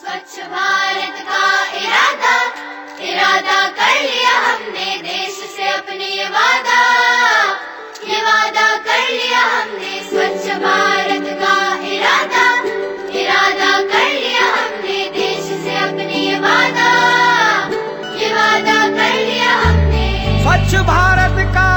स्वच्छ भारत का इरादा इरादा कर लिया हमने देश से अपने ये वादा। ये वादा कर लिया हमने स्वच्छ भारत का इरादा इरादा कर लिया हमने देश से अपने ये वादा। ये वादा कर लिया हमने। स्वच्छ भारत का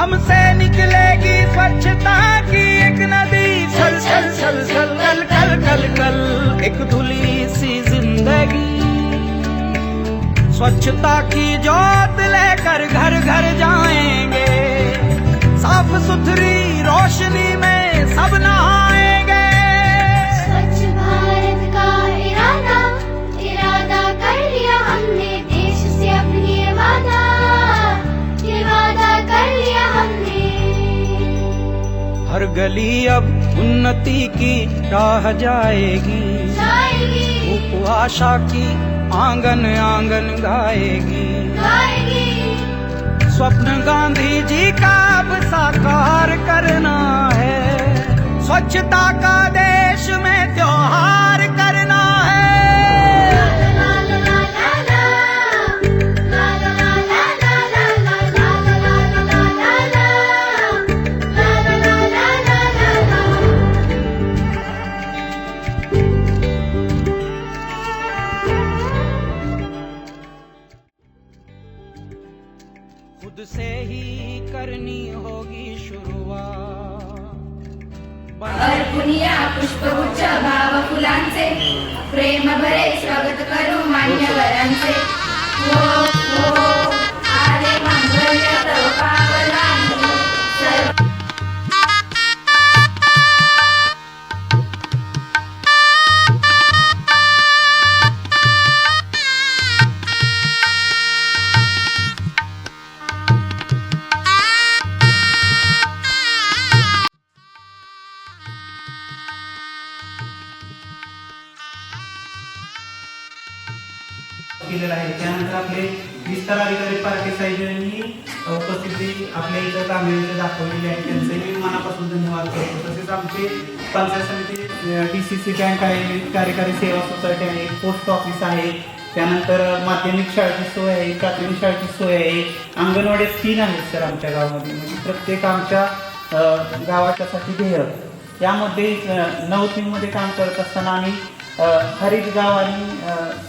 हमसे निकलेगी स्वच्छता की एक नदी। सल सल सल सल कल कल कल कल, एक धुली सी ज़िंदगी। स्वच्छता की जोत लेकर घर घर जाएँगे। साफ़ सुथरी रोशनी में सब नहाएँगे गली अब उन्नति की राह जाएगी। जाएगी। उपआशा की आँगन आँगन गाएगी। गाएगी। स्वप्न गांधी जी का अब साकार करना है। स्वच्छता का खुद से ही करनी होगी शुरुआत। अर्पुनिया पुष्पगुच्छ भाव फुलांचे प्रेम भरे स्वागत करू मान्यवरांचे। हो- करतो पंचायत समिती डी सी सी बँक आहे कार्यकारी सेवा सोसायटी आहे पोस्ट ऑफिस आहे. त्यानंतर माध्यमिक शाळेची सोय आहे प्राथमिक शाळेची सोय आहे. अंगणवाडी तीन आहेत सर आमच्या गावामध्ये. म्हणजे प्रत्येक आमच्या गावाच्यासाठी ध्येय यामध्ये नऊ टीममध्ये काम करत असताना आम्ही हरित गाव आणि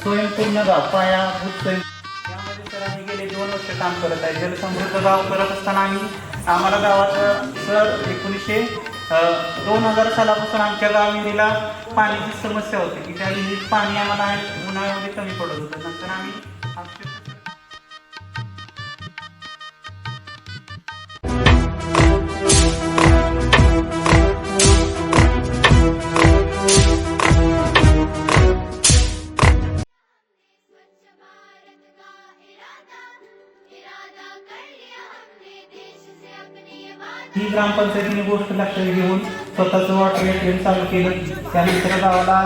स्वयंपूर्ण गाव पायाभूत स्वयं यामध्ये सर आम्ही गेले दोन वर्ष काम करत आहे. जलसमृद्ध गाव करत असताना आम्ही आम्हाला गावात सर एकोणीसशे दोन हजार सालापासून आमच्या गाव विहिरीला पाण्याची समस्या होती. की त्या विहिरीत पाणी आम्हाला उन्हाळ्यामध्ये कमी पडत होतं. नंतर आम्ही आमच्या ही ग्रामपंचायतीने गोष्ट लक्षात घेऊन स्वतःचं वॉटर एटीएम चालू केलं. त्यानंतर गावाला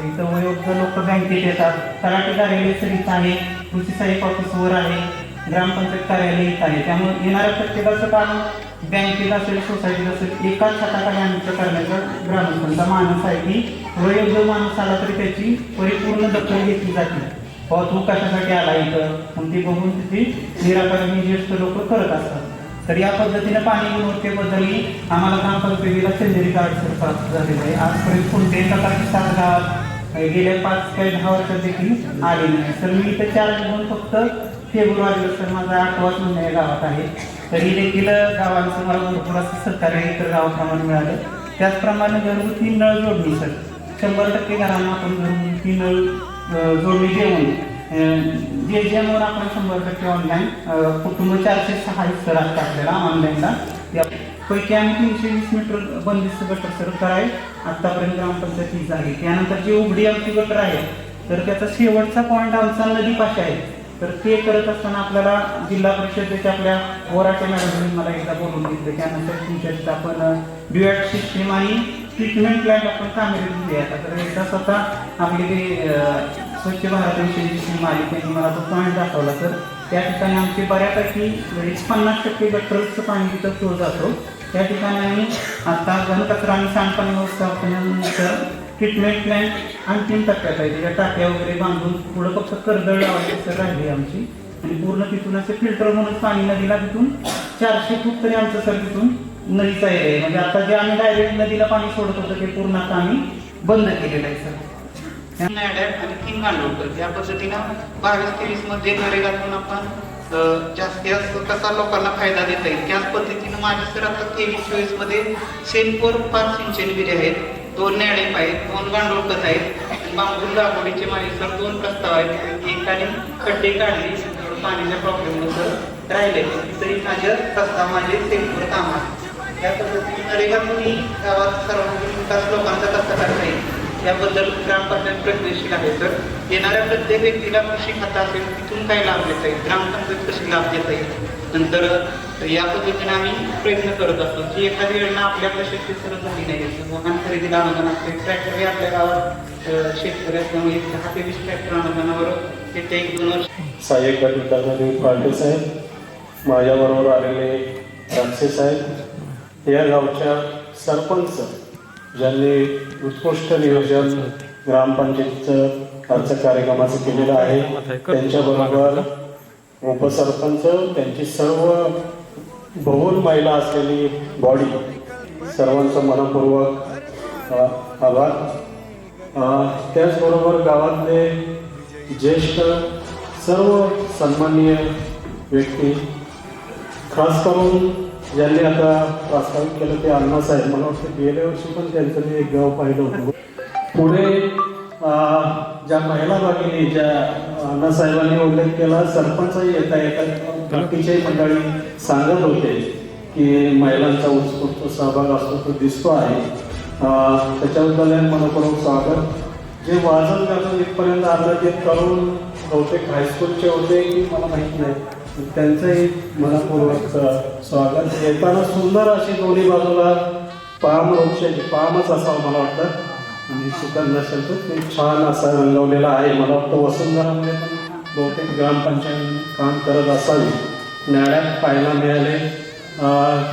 इथं वयोवृद्ध लोक बँकेत येतात. तलाठी कार्यालय सरित आहे कृषी साहेब ऑफिसवर आहे ग्रामपंचायत कार्यालय इथं आहे. त्यामुळे येणाऱ्या प्रत्येकाचं काम बँकेत असेल सोसायटीत असेल एकाच छताखाली आमचं करण्याचा ग्रामस्थांचा मानस आहे की वयोवृद्ध माणूस आला तरी त्याची परिपूर्ण दखल घेतली जाते. बाबा तू कशासाठी आला इथं? मग ते बघून तिथे निराकरण ज्येष्ठ लोक करत असतात. तर या पद्धतीने पाणी गुणवत्तेबद्दलही आम्हाला ग्रामपंचायतीला सेंद्रिय कार्ड प्राप्त झालेलं आहे. आजपर्यंत कोणत्याही प्रकारची सात गावात गेल्या पाच काही दहा वर्षात देखील आले नाही. तर मी इथं चार घेऊन फक्त फेब्रुवारी सर माझा आठवाच महिना या गावात आहे. तरी देखील गावांचं मला भरपूर असं सहकार्य इतर गावाप्रमाणे मिळालं. त्याचप्रमाणे घरगुती नळ जोडणी सर. शंभर टक्के घरांना आपण घरगुती नळ जोडणी देऊन जे ज्यामुळे आपण शंभर टक्के ऑनलाईन कुटुंब चारशे सहा सर असतात आपल्याला ऑनलाईनला पैकी आम्ही तीनशे वीस मीटर बंदिस्त गटर सर कराय आतापर्यंत ग्रामपंचायत आहे. त्यानंतर जी उघडी आमची गटर आहे तर त्याचा शेवटचा पॉईंट आमचा नदीपाशी आहे. तर ते करत असताना आपल्याला जिल्हा परिषदेच्या आपल्या वराटे मॅडमने मला एकदा बोलून घेतलं. त्यानंतर तुमच्या आपण ड्युएट सिस्टीम आणि ट्रीटमेंट प्लॅन आपण कामेरी दिली आता तर एकदा स्वतः आपली ते स्वच्छ भारत विषयी स्कीम आली मला तो पॉईंट दाखवला तर त्या ठिकाणी आमचे बऱ्यापैकी एक पन्नास टक्के गटरचं पाणी तिथं फ्लो जातो. त्या ठिकाणी आम्ही आता घनकचरा आणि सांडपाणी व्यवस्थापनानंतर ट्रीटमेंट प्लॅन अंतिम टप्प्यात आहे. त्याच्या टाक्या वगैरे बांधून पुढं फक्त कर्दळ लावायची सर राहिली आमची. आणि पूर्ण तिथून असे फिल्टर म्हणून पाणी नदीला तिथून चारशे फूट तरी आमचं सर तिथून नदीचा एरिया आहे. म्हणजे आता जे आम्ही डायरेक्ट नदीला पाणी सोडत होतो ते पूर्ण आता आम्ही बंद केलेलं आहे सर. आणि तीन गांडोळकर या पद्धतीनं बावीस तेवीसमध्ये नरेगातून आपण जास्तीत जास्त कसा लोकांना फायदा देता येईल? त्याच पद्धतीनं माझे सर आता तेवीस चोवीसमध्ये सेनकोर पाच सिंचन विरे आहेत दोन नॅडेप आहेत दोन गांडोळकर आहेत बांबू लागवडीचे माझे सर दोन प्रस्ताव आहेत. एकाने खड्डे काढले पाण्याच्या प्रॉब्लेम सर राहिले. तरी माझे प्रस्ताव माझे सेनकोर काम आहे. या पद्धतीने नरेगातूनही गावात सर्वांगीण विकास लोकांचा कसा करता येईल? याबद्दल ग्रामपंचायत प्रयत्नशील आहे तर येणाऱ्या प्रत्येक व्यक्तीला कृषी खाता असेल तिथून काय लाभ देता येईल? ग्रामपंचायत कशी लाभ देता येईल? नंतर या पद्धतीने आम्ही प्रयत्न करत असतो की एखादी योजना आपल्याकडे शक्य सरळ झाली नाही वाहन खरेदीला अनुदान असते. ट्रॅक्टर हे आपल्या गावात शेतकरी असल्यामुळे म्हणजे दहा ते वीस ट्रॅक्टर अनुदानावर ते एक दोन वर्ष सहाय्यक गटविकासाधिकारी पार्टे साहेब माझ्याबरोबर आलेले राक्षे साहेब या गावच्या सरपंच ज्यांनी उत्कृष्ट नियोजन ग्रामपंचायतचं अर्थ कार्यक्रमाचं केलेलं आहे त्यांच्याबरोबर उपसरपंच त्यांची सर्व बहुल महिला असलेली बॉडी सर्वांचं मनपूर्वक आभार. त्याचबरोबर गावातले ज्येष्ठ सर्व सन्माननीय व्यक्ती खास करून ज्यांनी आता प्रास्ताविक केलं ते अण्णासाहेब मला वाटतं गेल्या वर्षी पण त्यांचं मी एक गाव पाहिलं होतं. पुढे ज्या महिला भगिनी ज्या अण्णासाहेबांनी उल्लेख केला सरपंचही येता येतात बाकीचे मंडळी सांगत होते की महिलांचा उत्स्फूर्त सहभाग असतो तो दिसतो आहे. त्याच्याबद्दल मनपूर्वक स्वागत. जे वाजत गाजत इथपर्यंत आलं ते तरुण बहुतेक हायस्कूलचे होते की मला माहीत नाही. त्यांचंही मनपूर्वक स्वागत. येताना सुंदर अशी दोन्ही बाजूला पाम वृक्षाची पामच असावं मला वाटतं. आणि सुगंध असेल तर ते छान असा रंगवलेला आहे. मला वाटतं वसुंधरामध्ये पण बहुतेक ग्रामपंचायत काम करत असावी. न्यायालयात पाहायला मिळाले.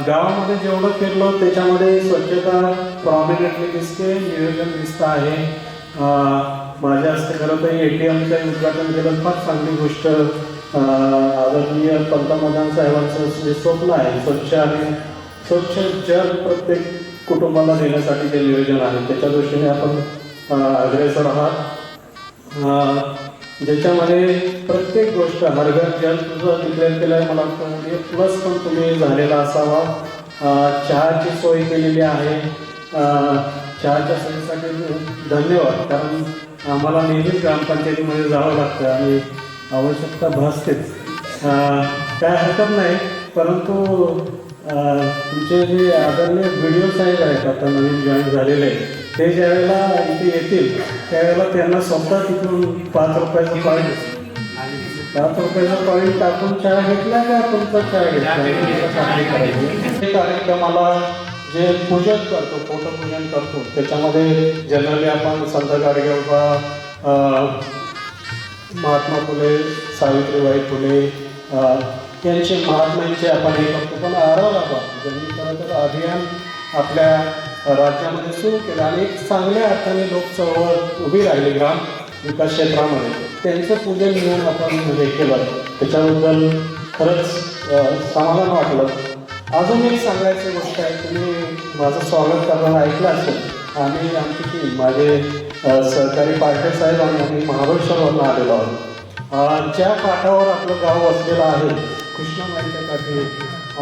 गावामध्ये जेवढं फिरलो त्याच्यामध्ये स्वच्छता प्रॉमिनेंटली दिसते नियोजन दिसतं आहे. माझ्या हस्ते खरं तर ए टी एमचं उद्घाटन केलं. फार चांगली गोष्ट आदरणीय पंतप्रधान साहेबांचं जे स्वप्न आहे स्वच्छ आणि स्वच्छ जग प्रत्येक कुटुंबाला देण्यासाठी जे नियोजन आहे त्याच्या दृष्टीने आपण अग्रेसर आहात. ज्याच्यामध्ये प्रत्येक गोष्ट हरघर जल तुझं डिक्लेअर केलं आहे मला वाटतं प्लस पण तुम्ही झालेला असावा. चहाची सोय केलेली आहे. चहाच्या सोयीसाठी धन्यवाद. कारण आम्हाला नेहमीच ग्रामपंचायतीमध्ये जावं लागतं आणि आवश्यकता भासतेच. काय हरकत नाही परंतु तुमचे जे आदरणीय व्हिडिओ साहेब आहेत आता नवीन जॉईन झालेले ते ज्यावेळेला इथे येतील त्यावेळेला त्यांना स्वतः तिथून पाच रुपयाचं पॉईंट पाच रुपयाचा पॉईंट टाकून चहा घेतला का तुमचा चहा घेतला? कार्यक्रमाला जे पूजन करतो फोटोपूजन करतो त्याच्यामध्ये जनरली आपण संत गाडगेबाबा अं, महात्मा फुले सावित्रीबाई फुले त्यांचे यांचे महात्म्यांचे आपण हे बघतो पण औरंगाबाद ज्यांनी खरं तर अभियान आपल्या राज्यामध्ये सुरू केलं आणि एक चांगल्या अर्थाने लोक चळवळ उभी राहिली ग्राम विकास क्षेत्रामध्ये. त्यांचं पूजन घेऊन आपण हे केलं. त्याच्याबद्दल खरंच समाधान वाटलं. अजून एक सांगायची गोष्ट आहे तुम्ही माझं स्वागत करताना ऐकलं असेल. आणि आमची टीम माझे सहकारी पाटील साहेब आम्ही महाबळेश्वरवरून आलेलो आहोत. ज्या काठावर आपलं गाव वसलेलं आहे कृष्णामाईच्या काठी.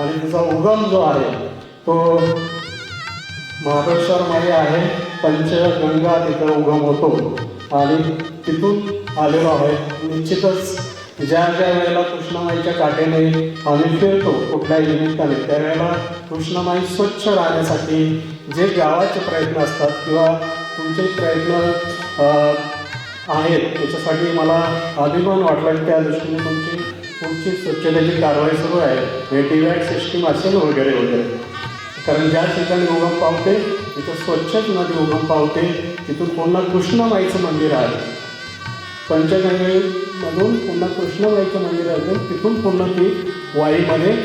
आणि तिचा उगम जो आहे तो महाबळेश्वरमध्ये आहे. पंचगंगा तिथं उगम होतो. आणि तिथून आलेलो आहे. निश्चितच ज्या ज्या वेळेला कृष्णामाईच्या काठेने आम्ही फिरतो कुठल्याही निमित्ताने त्यावेळेला कृष्णामाई स्वच्छ राहण्यासाठी जे गावाचे प्रयत्न असतात किंवा तुमचे प्रयत्न आहेत. त्याच्यासाठी मला अभिमान वाटला आणि त्या दृष्टीने तुमची पुढची स्वच्छतेची कारवाई सुरू आहे. हे टीवॅक सिस्टीम असेल वगैरे वगैरे. कारण ज्या ठिकाणी उगम पावते तिथं स्वच्छच नदी उगम पावते तिथून पुन्हा कृष्णमाईचं मंदिर आहे. पंचगंगेमधून पुन्हा कृष्णमाईचं मंदिर असेल तिथून पुन्हा ती वाईमध्ये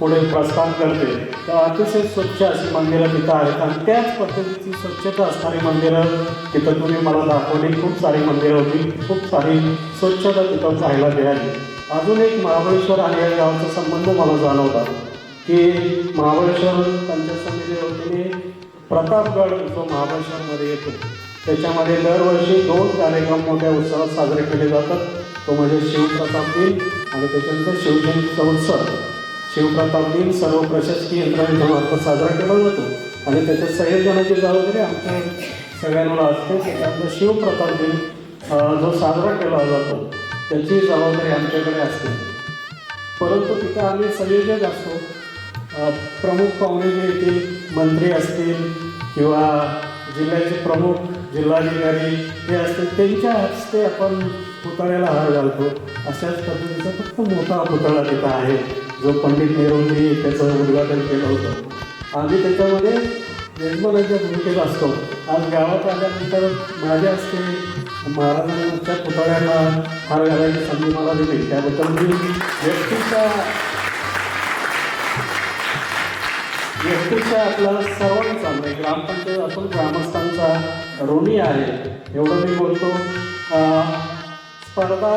पुढे प्रस्थान करते. तर अतिशय स्वच्छ अशी मंदिरं तिथं आहेत. आणि त्याच पद्धतीची स्वच्छता असणारी मंदिरं तिथं तुम्ही मला दाखवली. खूप सारी मंदिरं होती. खूप सारी स्वच्छता तिथं पाहायला मिळाली. अजून एक महाबळेश्वर आणि या गावाचा संबंध मला जाणवता की महाबळेश्वर पंचायत समिती वतीने प्रतापगड जो महाबळेश्वरमध्ये येतो त्याच्यामध्ये दरवर्षी दोन कार्यक्रम मोठ्या उत्सवात साजरे केले जातात. तो म्हणजे शिवप्रताप दिन आणि त्याच्यानंतर शिवजयंतीचा उत्सव. शिवप्रताप दिन सर्व प्रशासकीय यंत्रणांच्या मार्फत साजरा केला जातो आणि त्याच्या संयोजनाची जबाबदारी आमच्या सगळ्यांना असते. त्याच्यानंतर शिवप्रताप दिन जो साजरा केला जातो त्याची जबाबदारी आमच्याकडे असते. परंतु तिथं आम्ही संयोजक असतो. प्रमुख पाहुणे जे येतील मंत्री असतील किंवा जिल्ह्याचे प्रमुख जिल्हाधिकारी हे असतील त्यांच्या हस्ते आपण पुतळ्याला हार घालतो. अशाच पद्धतीचा फक्त मोठा पुतळा तिथं आहे. जो पंडित नेहरूंनी त्याचं उद्घाटन केलं होतं. आम्ही त्याच्यामध्ये यजमानाच्या भूमिकेत असतो आज गावात आल्यानंतर माझ्या हस्ते महाराजांच्या पुतळ्याला हार घालायची संधी मला दिली त्याबद्दल मी व्यक्तीच्या व्यक्तीच्या आपला सर्वांचा म्हणजे ग्रामपंचायत असून ग्रामस्थांचा ऋणी आहे एवढं मी बोलतो. स्पर्धा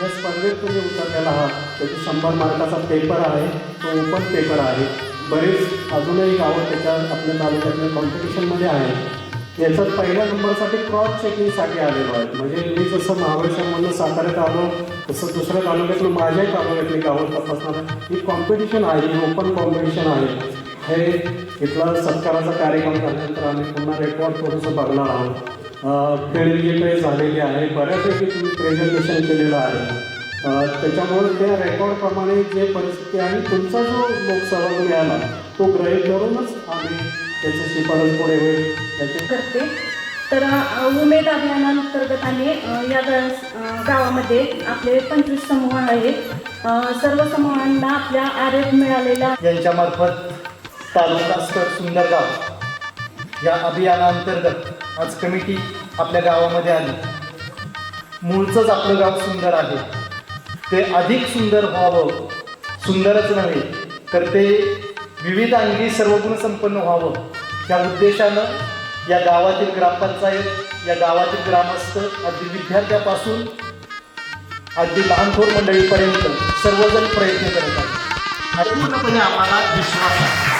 या स्पर्धेत तुम्ही उतरलेला आहात. त्याची शंभर मार्काचा पेपर आहे. तो ओपन पेपर आहे. बरेच अजूनही गावं त्याच्या आपल्या तालुक्यातल्या कॉम्पिटिशनमध्ये आहे याच्यात पहिल्या नंबरसाठी क्रॉस चेकिंगसाठी आलेलो आहे. म्हणजे मी जसं महाबळेश्वरमधनं साताऱ्यात आलो तसं दुसऱ्या तालुक्यातलं माझ्याही तालुक्यातली गावं तपासणार ही कॉम्पिटिशन आहे ही ओपन कॉम्पिटिशन आहे. हे इथला सत्काराचा कार्यक्रम झाल्यानंतर आम्ही पुन्हा रेकॉर्ड थोडंसं बघणार आहोत. खेळ जे काही झालेली आहे बऱ्यापैकी तुम्ही प्रेझेंटेशन केलेलं आहे. त्याच्यामुळे त्या रेकॉर्डप्रमाणे जे परिस्थिती आहे तुमचा जो लोकसहभाग मिळाला तो गृहीत धरूनच आम्ही त्याची शिफारस पुढे होईल. त्याची करते. तर उमेद अभियानांतर्गत आम्ही या गावामध्ये आपले पंचवीस समूह आहेत. सर्व समूहांना आपल्या आर एफ मिळालेला यांच्यामार्फत तालुका स्तर सुंदर गाव या अभियानाअंतर्गत आज कमिटी आपल्या गावामध्ये आली. मूळचंच आपलं गाव सुंदर आहे. ते अधिक सुंदर व्हावं सुंदरच नव्हे तर ते विविध अंगी सर्वगुण संपन्न व्हावं. त्या उद्देशानं या गावातील ग्रामपंचायत या गावातील ग्रामस्थ अगदी विद्यार्थ्यापासून अगदी लहानथोर मंडळीपर्यंत सर्वजण प्रयत्न करत आहेत. पूर्णपणे आम्हाला विश्वास आहे.